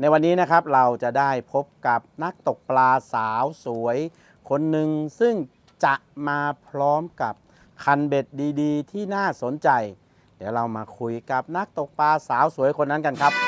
ในวันนี้นะครับเราจะได้พบกับนักตกปลาสาวสวย คนหนึ่งซึ่งจะมาพร้อมกับคันเบ็ดดี ๆ ที่น่าสนใจ เดี๋ยวเรามาคุยกับนักตกปลาสาวสวยคนนั้นกันครับ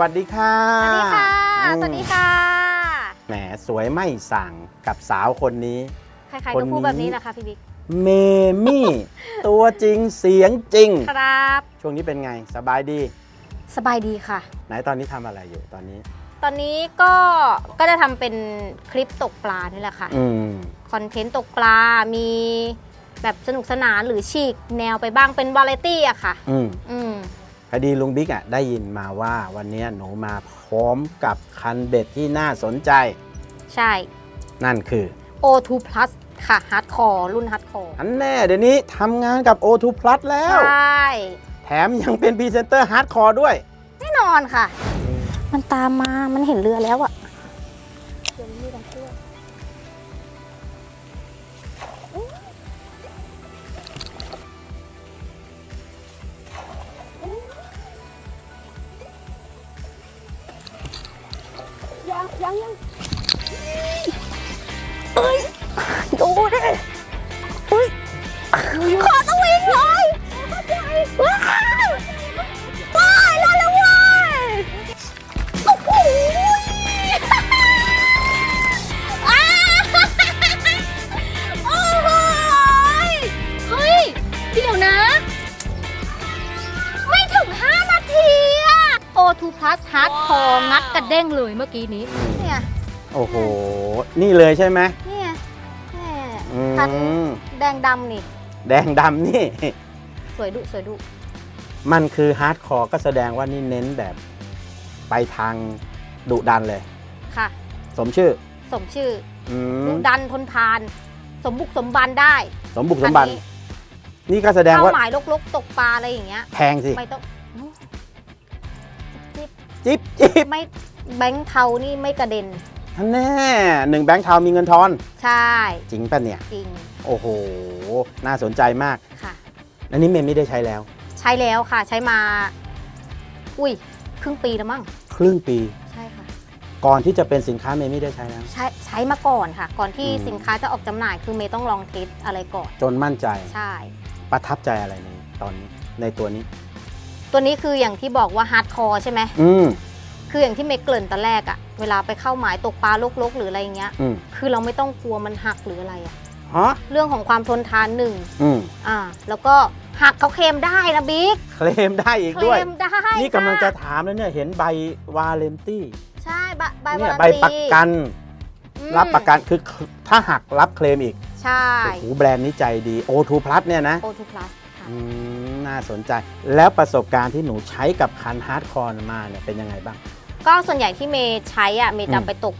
วัสดีค่ะสวัสดีค่ะอืมสวัสดีค่ะ แหมสวยไม่สั่งกับสาวคนนี้ ใครๆคนก็นี้พูดแบบนี้นะคะพี่บิ๊ก เมมี่ ตัวจริงเสียงจริง ครับ ช่วงนี้เป็นไงสบายดี สบายดีค่ะ ไหนตอนนี้ทำอะไรอยู่ตอนนี้ ตอนนี้ก็ก็จะทำเป็นคลิปตกปลานี่แหละค่ะ อืม คอนเทนต์ตกปลา มีแบบสนุกสนานหรือฉีกแนวไปบ้างเป็นวาไรตี้อะค่ะ อืม อืม พอดีลุงบิ๊กอะได้ยินมาว่าวันนี้หนูมาพร้อมกับคันเบ็ดที่น่าสนใจ ใช่ นั่นคือ O2 Plus ค่ะฮาร์ดคอร์รุ่นฮาร์ดคอร์อันแน่เดี๋ยวนี้ทำงานกับ O2 Plus แล้ว ใช่แถมยังเป็นพรีเซนเตอร์ฮาร์ดคอร์ด้วย แน่นอนค่ะ มันตามมามันเห็นเรือแล้วอะ ยัง งัดกระเด้งเลยเมื่อกี้นี้เนี่ยโอ้โห นี่เลยใช่ไหมเนี่ยแม่อืคันมแดงดำนี่ แดงดำนี่ สวยดุสวยดุมันคือฮาร์ดคอร์ก็แสดงว่านี่เน้นแบบไปทางดุดันเลย ค่ะ สมชื่อสมชื่ออือมดุดันทนทาน สมบุกสมบันได้สมบุกสมบัน อันนี้นี่ก็แสดงเข้าว่าหมายลกๆ ตกปลาอะไรอย่างเงี้ย แพงสิ ไม่ต้องจิ๊บจิ๊บจิ๊บๆไม่ แบงค์เทานี่ไม่กระเด็น ท่านแน่หนึ่งแบงค์เทามีเงินทอน ใช่จริงป่ะเนี่ย จริงโอ้โห น่าสนใจมาก ค่ะ อันนี้เมมไม่ได้ใช้แล้ว ใช้แล้วค่ะใช้มา อุ้ยครึ่งปีแล้วมั้งครึ่งปี ใช่ค่ะ ก่อนที่จะเป็นสินค้าเมมไม่ได้ใช้แล้ว ใช้ใช้มาก่อนค่ะ ก่อนที่อืม สินค้าจะออกจำหน่ายคือเมย์ต้องลองเทสอะไรก่อน จนมั่นใจ ใช่ ประทับใจอะไรในตอนนี้ ในตัวนี้ ตัวนี้คืออย่างที่บอกว่าฮาร์ดคอร์ใช่ไหม อืม คืออย่างที่เมย์เกริ่นตอนแรกอะเวลาไปเข้าหมายตกปลาลกๆ หรืออะไรอย่างเงี้ย อืมคือเราไม่ต้องกลัวมันหักหรืออะไรอะฮะเรื่องของความทนทานหนึ่งอืมอ่า แล้วก็หักเขาเคลมได้นะบิ๊กเคลมได้อีกเคลด้วย มได้นี่กำลังจะค่ถามแล้วเนี่ยเห็นใบวาเลนตี้ใช่ใบใบเนี่ยวารันใบตีประกันอืมรับประกันคือถ้าหักรับเคลมอีกใช่โอ้โหแบรนด์นี้ใจดี O2 Plus เนี่ยนะโอทูพลัสค่ะ อืมน่าสนใจแล้วประสบการณ์ที่หนูใช้กับคันฮาร์ดคอร์มาเนี่ยเป็นยังไงบ้าง ก็ส่วนใหญ่ที่เมย์ใช้อะเมย์อืจะมไปตก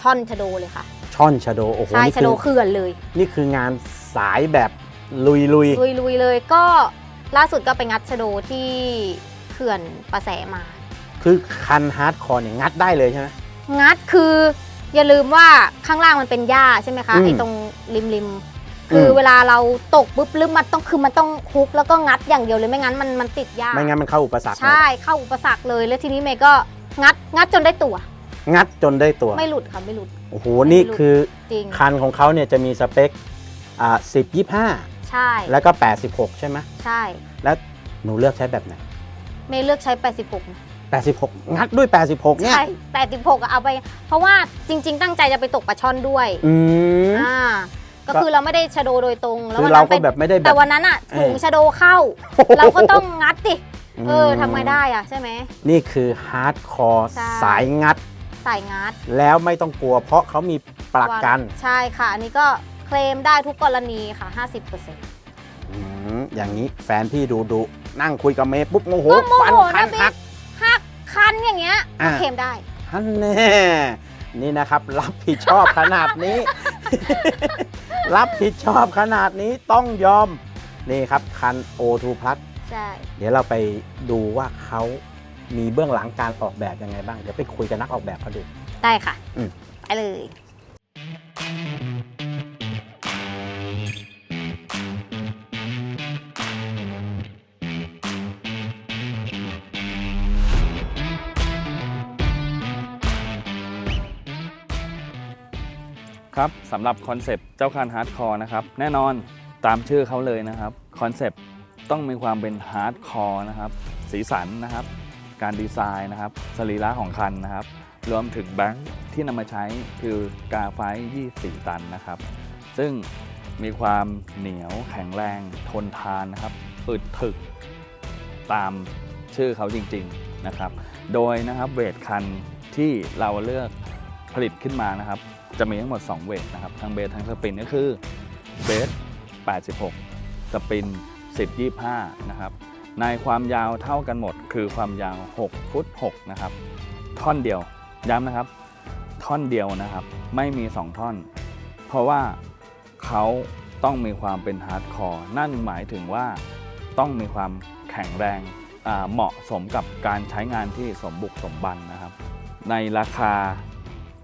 ช่อนชะโดเลยค่ะ ช่อนชะโดโอ้โหใช่นี่ชะคืโดอเขื่อนเลย นี่คืองานสายแบบลุยลุยลุยลุยๆเลยก็ล่าสุดก็ไปงัดชะโดที่เขื่อนประแสมา คือคันฮาร์ดคอร์เนี่ยงัดได้เลยใช่ไหมงัดคือ อย่าลืมว่าข้างล่างมันเป็นหญ้าใช่ไหมคะอืมไอ้ตรงริมริมๆคืออมเวลาเราตกปุ๊บลึกมันต้องคือมันต้องฮุกแล้วก็งัดอย่างเดียวเลยไม่งั้นมันมันติดหญ้าไม่งั้นมันเข้าอุปสรรคหมดใช่เข้าอุปสรรคเลยแล้วทีนี้เมย์ก็ งัดงัดจนได้ตัว งัดจนได้ตัว ไม่หลุดค่ะไม่หลุด โอ้โห นี่คือจริง คันของเขาเนี่ยจะมีสเปคอ่าสิบยี่ห้าใช่ แล้วก็ 86 ใช่ไหมใช่ แล้วหนูเลือกใช้แบบไหน เมย์เลือกใช้ 86นะ86 งัดด้วย 86 เนี่ย ใช่ 86อะเอาไป เพราะว่าจริง ๆ ตั้งใจจะไปตกปลาช่อนด้วย อืม อ่า ก็ก็คือเราไม่ได้ชะโดโดยตรงแล้วคือวันเรานั้นก็เป็นแบบไม่ได้แบแต่บวันนั้นอะเออฝูงชะโดเข้า เราก็ต้องงัดดิ เออทำไงได้อะใช่ไหม นี่คือฮาร์ดคอร์ใช่ สายงัดใส่งัดแล้วไม่ต้องกลัวเพราะเขามีประกันใช่ค่ะ อันนี้ก็เคลมได้ทุกกรณีค่ะ 50%อืมอย่างนี้แฟนพี่ดูดุนั่งคุยกับเมย์ปุ๊บโมโหก็โมฟันโหคันนะบิ๊กหักหักคันอย่างเงี้ยอ่า เค็มได้ ฮันแน่นี่นะครับ รับผิดชอบขนาดนี้ รับผิดชอบขนาดนี้ต้องยอม นี่ครับ คัน O2 Plus ใช่ เดี๋ยวเราไปดูว่าเขามีเบื้องหลังการออกแบบยังไงบ้าง เดี๋ยวไปคุยกับนักออกแบบเขาดู ได้ค่ะ อืม ไปเลย ครับสำหรับคอนเซปต์เจ้าคันฮาร์ดคอร์นะครับ แน่นอนตามชื่อเขาเลยนะครับคอนเซปต์ ต้องมีความเป็นฮาร์ดคอร์นะครับ สีสันนะครับ การดีไซน์นะครับ สรีระของคันนะครับ รวมถึงแบงค์ที่นำมาใช้คือกาไฟ24 ตันนะครับ ซึ่งมีความเหนียวแข็งแรงทนทานนะครับอึดถึกตามชื่อเขาจริงๆนะครับ โดยนะครับเวทคันที่เราเลือกผลิตขึ้นมานะครับ จะมีทั้งหมด 2 เวทนะครับ ทั้งเบสทั้งสปินก็คือเบส86 สปิน 10 25 นะครับ ในความยาวเท่ากันหมด คือความยาว 6 ฟุต 6 นะครับ ท่อนเดียว ย้ำนะครับ ท่อนเดียวนะครับ ไม่มี 2 ท่อน เพราะว่าเขาต้องมีความเป็นฮาร์ดคอร์ นั่นหมายถึงว่าต้องมีความแข็งแรงเหมาะสมกับการใช้งานที่สมบุกสมบันนะครับ ในราคา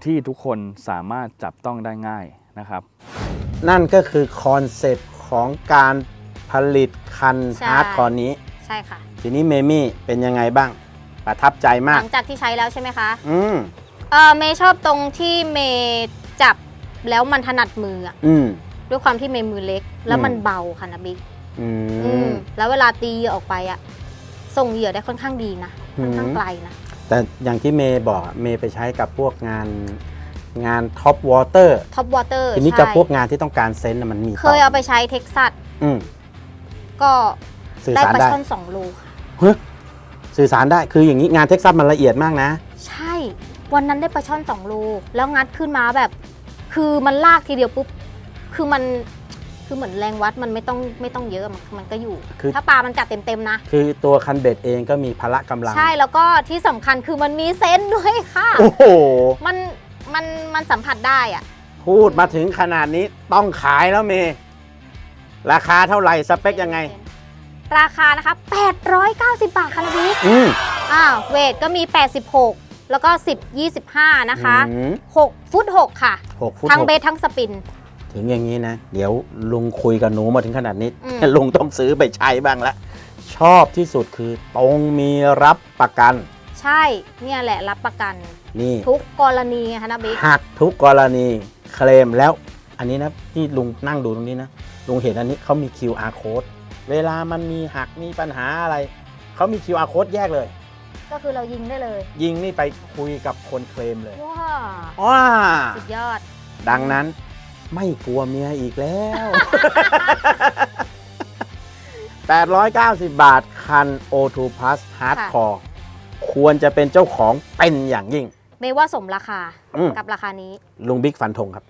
ที่ทุกคนสามารถจับต้องได้ง่ายนะครับ นั่นก็คือคอนเซปต์ของการ ผลิตคันใช่ ฮาร์ดคอร์นี้ ใช่ค่ะ ทีนี้เมมี่เป็นยังไงบ้าง ประทับใจหมากลังจากที่ใช้แล้วใช่ไหมคะอืม เออเมย์ชอบตรงที่เมย์จับแล้วมันถนัดมืออะอืม ด้วยความที่เมย์มือเล็ก แล้วมันอืม เบาค่ะนะบิ๊กอือืมม แล้วเวลาตีเหยื่อออกไปอะส่งเหยื่อได้ค่อนข้างดีนะค่อนข้างอืมไกลนะแต่อย่างที่เมย์บอกอะเมย์ไปใช้กับพวกงานงานท็อปวอเตอร์ท็อปวอเตอร์ทีนี้กับพวกงานที่ต้องการเซนต์น่ะมันมีเคยเอาไปใช้เท็กซัส อืม ก็สื่อได้สารปลาได้ช่อนสองโลค่ะเฮ้ยสื่อสารได้คืออย่างนี้งานเท็กซัสมันละเอียดมากนะ ใช่ วันนั้นได้ปลาช่อนสองโลแล้วงัดขึ้นมาแบบ คือมันลากทีเดียวปุ๊บคือมันคือเหมือนแรงวัดมันไม่ต้องไม่ต้องเยอะมันมันก็อยู่ คือ ถ้าปลามันกัดเต็มๆนะ คือตัวคันเบ็ดเองก็มีพละกำลัง ใช่แล้วก็ที่สำคัญคือมันมีเซนส์ด้วยค่ะ โอ้โห มันมันมันสัมผัสได้อะพูดมาถึงขนาดนี้ต้องขายแล้วเมย์ ราคาเท่าไหร่สเปคยังไง ราคานะคะ 890 บาทค่ะนะบิ๊กอืมอ้าวเวทก็มี 86 แล้วก็ 10 25 นะคะ อืม 6 ฟุต 6 ค่ะ หกฟุตทั้งหกเบสทั้งสปิน ถึงอย่างนี้นะ เดี๋ยวลุงคุยกับหนูมาถึงขนาดนี้ อืม ลุงต้องซื้อไปใช้บ้างละ ชอบที่สุดคือตรงมีรับประกัน ใช่ เนี่ยแหละรับประกัน นี่ ทุกกรณีนะคะนะบิ๊กหักทุกกรณีเคลมแล้ว อันนี้นะที่ลุงนั่งดูตรงนี้นะ ลุงเห็นอันนี้เขามี QR code เวลามันมีหักมีปัญหาอะไร เขามี QR code แยกเลย ก็คือเรายิงได้เลย ยิงนี่ไปคุยกับคนเคลมเลยว้าว้าสุดยอด ดังนั้นไม่กลัวเมียอีกแล้ว 890 บาท คัน O2 Plus Hardcore ควรจะเป็นเจ้าของเป็นอย่างยิ่งเมย์ว่าสมราคาอืม กับราคานี้ ลุงบิ๊กฟันธงครับ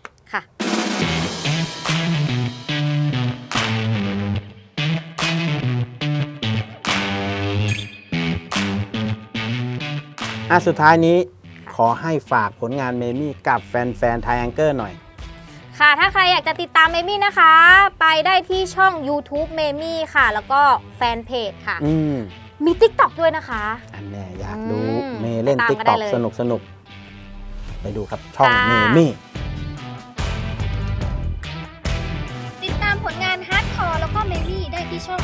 อะสุดท้ายนี้ขอให้ฝากผลงานเมมี่กับแฟนๆไทแองเกอร์หน่อย ค่ะ ถ้าใครอยากจะติดตามเมมี่นะคะ ไปได้ที่ช่อง YouTube เมมี่ค่ะ แล้วก็แฟนเพจค่ะ อืมมี TikTok ด้วยนะคะ อันแน่อยากดูอืมเมย์เล่นตามติ๊กมาต็ได้อกเลยสนุกสนุกไปดูครับช่องค่ะ เมมี่ ติดตามผลงานฮาร์ดคอร์แล้วก็เมมี่ได้ที่ช่อง